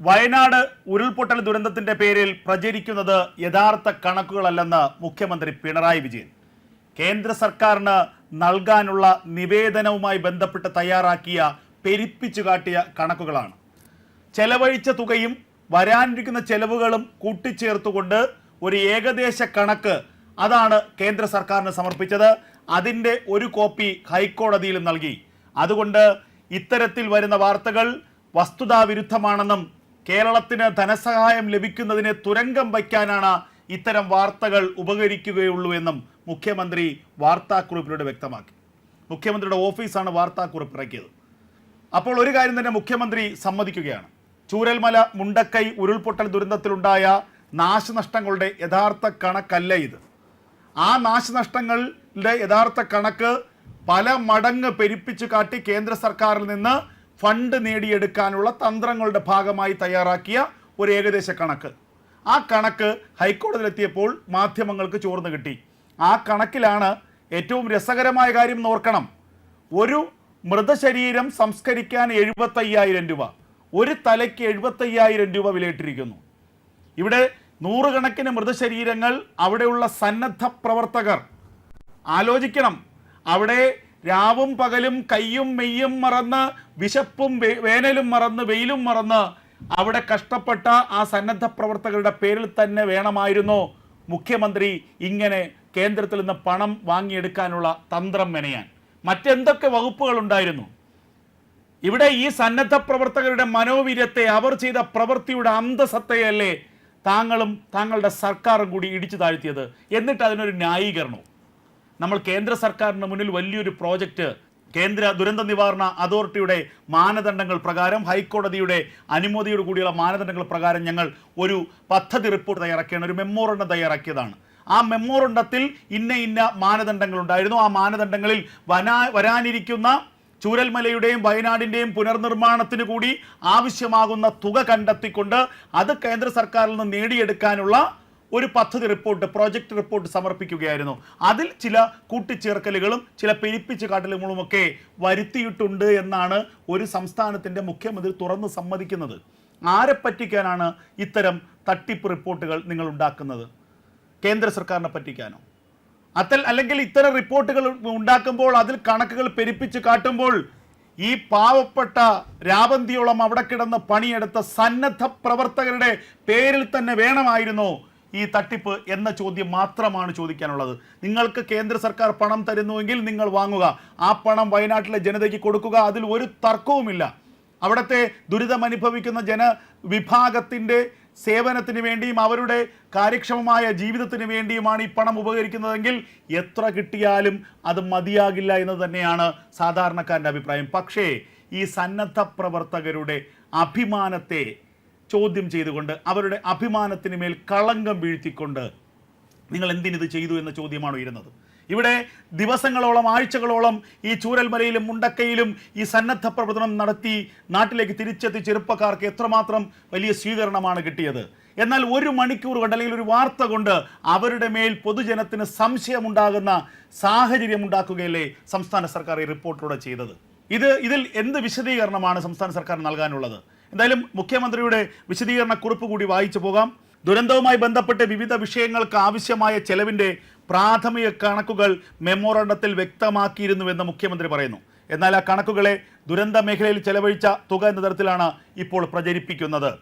വയനാട് ഉരുൾപൊട്ടൽ ദുരന്തത്തിന്റെ പേരിൽ പ്രചരിക്കുന്നത് യഥാർത്ഥ കണക്കുകളല്ലെന്ന് മുഖ്യമന്ത്രി പിണറായി വിജയൻ. കേന്ദ്ര സർക്കാരിന് നൽകാനുള്ള നിവേദനവുമായി ബന്ധപ്പെട്ട് തയ്യാറാക്കിയ പെരിപ്പിച്ചു കാട്ടിയ കണക്കുകളാണ്. ചെലവഴിച്ച തുകയും വരാനിരിക്കുന്ന ചെലവുകളും കൂട്ടിച്ചേർത്തുകൊണ്ട് ഒരു ഏകദേശ കണക്ക് അതാണ് കേന്ദ്ര സർക്കാരിന് സമർപ്പിച്ചത്. അതിന്റെ ഒരു കോപ്പി ഹൈക്കോടതിയിലും നൽകി. അതുകൊണ്ട് ഇത്തരത്തിൽ വരുന്ന വാർത്തകൾ വസ്തുതാവിരുദ്ധമാണെന്നും കേരളത്തിന് ധനസഹായം ലഭിക്കുന്നതിനെ തുരങ്കം വയ്ക്കാനാണ് ഇത്തരം വാർത്തകൾ ഉപകരിക്കുകയുള്ളൂ എന്നും മുഖ്യമന്ത്രി വാർത്താക്കുറിപ്പിലൂടെ വ്യക്തമാക്കി. മുഖ്യമന്ത്രിയുടെ ഓഫീസാണ് വാർത്താക്കുറിപ്പ് ഇറക്കിയത് അപ്പോൾ ഒരു കാര്യം തന്നെ മുഖ്യമന്ത്രി സമ്മതിക്കുകയാണ്. ചൂരൽമല മുണ്ടക്കൈ ഉരുൾപൊട്ടൽ ദുരന്തത്തിലുണ്ടായ നാശനഷ്ടങ്ങളുടെ യഥാർത്ഥ കണക്കല്ല ഇത്. ആ നാശനഷ്ടങ്ങളുടെ യഥാർത്ഥ കണക്ക് പല മടങ്ങ് പെരുപ്പിച്ചു കാട്ടി കേന്ദ്ര സർക്കാരിൽ നിന്ന് ഫണ്ട് നേടിയെടുക്കാനുള്ള തന്ത്രങ്ങളുടെ ഭാഗമായി തയ്യാറാക്കിയ ഒരു ഏകദേശ കണക്ക്. ആ കണക്ക് ഹൈക്കോടതിയിലെത്തിയപ്പോൾ മാധ്യമങ്ങൾക്ക് ചോർന്നു കിട്ടി. ആ കണക്കിലാണ് ഏറ്റവും രസകരമായ കാര്യം നോർക്കണം ഒരു മൃതശരീരം സംസ്കരിക്കാൻ എഴുപത്തയ്യായിരം രൂപ. ഒരു തലയ്ക്ക് എഴുപത്തയ്യായിരം രൂപ വിലയിട്ടിരിക്കുന്നു. ഇവിടെ നൂറുകണക്കിന് മൃതശരീരങ്ങൾ അവിടെയുള്ള സന്നദ്ധ പ്രവർത്തകർ. ആലോചിക്കണം. അവിടെ രാവും പകലും കയ്യും മെയ്യും മറന്ന് വിശപ്പും വേനലും മറന്ന് വെയിലും മറന്ന് അവിടെ കഷ്ടപ്പെട്ട ആ സന്നദ്ധ പ്രവർത്തകരുടെ പേരിൽ തന്നെ വേണമായിരുന്നു മുഖ്യമന്ത്രി ഇങ്ങനെ കേന്ദ്രത്തിൽ നിന്ന് പണം വാങ്ങിയെടുക്കാനുള്ള തന്ത്രം മെനയാൻ. മറ്റെന്തൊക്കെ വകുപ്പുകൾ ഉണ്ടായിരുന്നു ഇവിടെ ഈ സന്നദ്ധ പ്രവർത്തകരുടെ മനോവീര്യത്തെ അവർ ചെയ്ത പ്രവൃത്തിയുടെ അന്തസത്തയല്ലേ താങ്കളും താങ്കളുടെ സർക്കാരും കൂടി ഇടിച്ചു താഴ്ത്തിയത്. എന്നിട്ട് അതിനൊരു ന്യായീകരണവും. നമ്മൾ കേന്ദ്ര സർക്കാരിന് മുന്നിൽ വലിയൊരു പ്രോജക്റ്റ് കേന്ദ്ര ദുരന്ത നിവാരണ അതോറിറ്റിയുടെ മാനദണ്ഡങ്ങൾ പ്രകാരം ഹൈക്കോടതിയുടെ അനുമതിയോട് കൂടിയുള്ള മാനദണ്ഡങ്ങൾ പ്രകാരം ഞങ്ങൾ ഒരു പദ്ധതി റിപ്പോർട്ട് തയ്യാറാക്കിയാണ് ഒരു മെമ്മോറണ്ടം തയ്യാറാക്കിയതാണ്. ആ മെമ്മോറണ്ടത്തിൽ ഇന്ന ഇന്ന മാനദണ്ഡങ്ങൾ ഉണ്ടായിരുന്നു ആ മാനദണ്ഡങ്ങളിൽ വനാ വരാനിരിക്കുന്ന ചൂരൽമലയുടെയും വയനാടിന്റെയും പുനർനിർമ്മാണത്തിന് കൂടി ആവശ്യമാകുന്ന തുക കണ്ടെത്തിക്കൊണ്ട് അത് കേന്ദ്ര സർക്കാരിൽ നിന്ന് നേടിയെടുക്കാനുള്ള ഒരു പദ്ധതി റിപ്പോർട്ട് പ്രോജക്റ്റ് റിപ്പോർട്ട് സമർപ്പിക്കുകയായിരുന്നു. അതിൽ ചില കൂട്ടിച്ചേർക്കലുകളും ചില പെരിപ്പിച്ച് കാട്ടലുകളുമൊക്കെ വരുത്തിയിട്ടുണ്ട് എന്നാണ് ഒരു സംസ്ഥാനത്തിന്റെ മുഖ്യമന്ത്രി തുറന്ന് സമ്മതിക്കുന്നത്. ആരെ പറ്റിക്കാനാണ് ഇത്തരം തട്ടിപ്പ് റിപ്പോർട്ടുകൾ നിങ്ങൾ ഉണ്ടാക്കുന്നത്? കേന്ദ്ര സർക്കാരിനെ പറ്റിക്കാനോ? അത്തൽ അല്ലെങ്കിൽ ഇത്തരം റിപ്പോർട്ടുകൾ ഉണ്ടാക്കുമ്പോൾ അതിൽ കണക്കുകൾ പെരുപ്പിച്ച് കാട്ടുമ്പോൾ ഈ പാവപ്പെട്ട രാപന്തിയോളം അവിടെ കിടന്ന് പണിയെടുത്ത സന്നദ്ധ പ്രവർത്തകരുടെ പേരിൽ തന്നെ വേണമായിരുന്നു ഈ തട്ടിപ്പ് എന്ന ചോദ്യം മാത്രമാണ് ചോദിക്കാനുള്ളത്. നിങ്ങൾക്ക് കേന്ദ്ര സർക്കാർ പണം തരുന്നുവെങ്കിൽ നിങ്ങൾ വാങ്ങുക. ആ പണം വയനാട്ടിലെ ജനതയ്ക്ക് കൊടുക്കുക അതിൽ ഒരു തർക്കവുമില്ല. അവിടുത്തെ ദുരിതമനുഭവിക്കുന്ന ജനവിഭാഗത്തിന്റെ സേവനത്തിന് വേണ്ടിയും അവരുടെ കാര്യക്ഷമമായ ജീവിതത്തിന് വേണ്ടിയുമാണ് ഈ പണം ഉപകരിക്കുന്നതെങ്കിൽ എത്ര കിട്ടിയാലും അത് മതിയാകില്ല എന്ന് തന്നെയാണ് സാധാരണക്കാരന്റെ അഭിപ്രായം. പക്ഷേ ഈ സന്നദ്ധ പ്രവർത്തകരുടെ അഭിമാനത്തെ ചോദ്യം ചെയ്തുകൊണ്ട് അവരുടെ അഭിമാനത്തിന് മേൽ കളങ്കം വീഴ്ത്തിക്കൊണ്ട് നിങ്ങൾ എന്തിനിത് ചെയ്തു എന്ന ചോദ്യമാണ് ഉയരുന്നത്. ഇവിടെ ദിവസങ്ങളോളം ആഴ്ചകളോളം ഈ ചൂരൽമലയിലും മുണ്ടക്കയിലും ഈ സന്നദ്ധ പ്രവർത്തനം നടത്തി നാട്ടിലേക്ക് തിരിച്ചെത്തി ചെറുപ്പക്കാർക്ക് എത്രമാത്രം വലിയ സ്വീകരണമാണ് കിട്ടിയത്. എന്നാൽ ഒരു മണിക്കൂർ കൊണ്ട് അല്ലെങ്കിൽ ഒരു വാർത്ത കൊണ്ട് അവരുടെ മേൽ പൊതുജനത്തിന് സംശയമുണ്ടാകുന്ന സാഹചര്യം ഉണ്ടാക്കുകയല്ലേ സംസ്ഥാന സർക്കാർ ഈ റിപ്പോർട്ടിലൂടെ ചെയ്തത്. ഇത് ഇതിൽ എന്ത് വിശദീകരണമാണ് സംസ്ഥാന സർക്കാർ നൽകാനുള്ളത്? എന്തായാലും മുഖ്യമന്ത്രിയുടെ വിശദീകരണ കുറിപ്പ് കൂടി വായിച്ചു പോകാം. ദുരന്തവുമായി ബന്ധപ്പെട്ട് വിവിധ വിഷയങ്ങൾക്ക് ആവശ്യമായ ചെലവിന്റെ പ്രാഥമിക കണക്കുകൾ മെമ്മോറണ്ടത്തിൽ വ്യക്തമാക്കിയിരുന്നുവെന്ന് മുഖ്യമന്ത്രി പറയുന്നു. എന്നാൽ ആ കണക്കുകളെ ദുരന്ത മേഖലയിൽ ചെലവഴിച്ച തുക എന്ന തരത്തിലാണ് ഇപ്പോൾ പ്രചരിപ്പിക്കുന്നത്.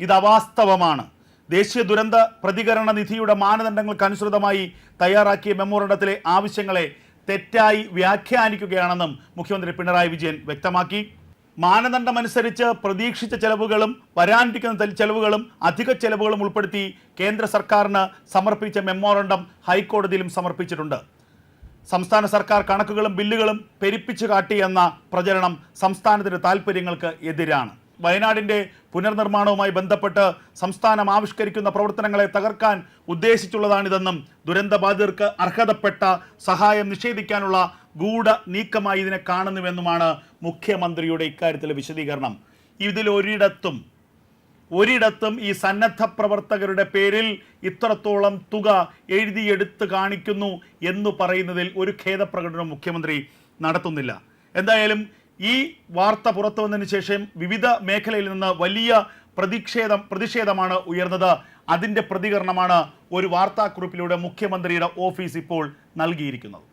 ഇത് അവാസ്തവമാണ്. ദേശീയ ദുരന്ത പ്രതികരണ നിധിയുടെ മാനദണ്ഡങ്ങൾക്കനുസൃതമായി തയ്യാറാക്കിയ മെമ്മോറണ്ടത്തിലെ ആവശ്യങ്ങളെ തെറ്റായി വ്യാഖ്യാനിക്കുകയാണെന്നും മുഖ്യമന്ത്രി പിണറായി വിജയൻ വ്യക്തമാക്കി. മാനദണ്ഡമനുസരിച്ച് പ്രതീക്ഷിച്ച ചെലവുകളും വരാനിരിക്കുന്ന ചെലവുകളും അധിക ചെലവുകളും ഉൾപ്പെടുത്തി കേന്ദ്ര സർക്കാരിന് സമർപ്പിച്ച മെമ്മോറണ്ടം ഹൈക്കോടതിയിലും സമർപ്പിച്ചിട്ടുണ്ട്. സംസ്ഥാന സർക്കാർ കണക്കുകളും ബില്ലുകളും പെരിപ്പിച്ചു കാട്ടിയെന്ന പ്രചരണം സംസ്ഥാനത്തിന്റെ താൽപ്പര്യങ്ങൾക്ക് എതിരാണ്. വയനാടിന്റെ പുനർനിർമ്മാണവുമായി ബന്ധപ്പെട്ട് സംസ്ഥാനം ആവിഷ്കരിക്കുന്ന പ്രവർത്തനങ്ങളെ തകർക്കാൻ ഉദ്ദേശിച്ചുള്ളതാണിതെന്നും ദുരന്തബാധിതർക്ക് അർഹതപ്പെട്ട സഹായം നിഷേധിക്കാനുള്ള ഗൂഢ നീക്കമായി ഇതിനെ കാണുന്നുവെന്നുമാണ് മുഖ്യമന്ത്രിയുടെ ഇക്കാര്യത്തിലെ വിശദീകരണം. ഇതിൽ ഒരിടത്തും ഒരിടത്തും ഈ സന്നദ്ധ പ്രവർത്തകരുടെ പേരിൽ ഇത്രത്തോളം തുക എഴുതിയെടുത്ത് കാണിക്കുന്നു എന്ന് പറയുന്നതിൽ ഒരു ഖേദപ്രകടനം മുഖ്യമന്ത്രി നടത്തുന്നില്ല. എന്തായാലും ഈ വാർത്ത പുറത്തു വന്നതിന് ശേഷം വിവിധ മേഖലയിൽ നിന്ന് വലിയ പ്രതിഷേധം പ്രതിഷേധമാണ് ഉയർന്നത്. അതിന്റെ പ്രതികരണമാണ് ഒരു വാർത്താക്കുറിപ്പിലൂടെ മുഖ്യമന്ത്രിയുടെ ഓഫീസ് ഇപ്പോൾ നൽകിയിരിക്കുന്നത്.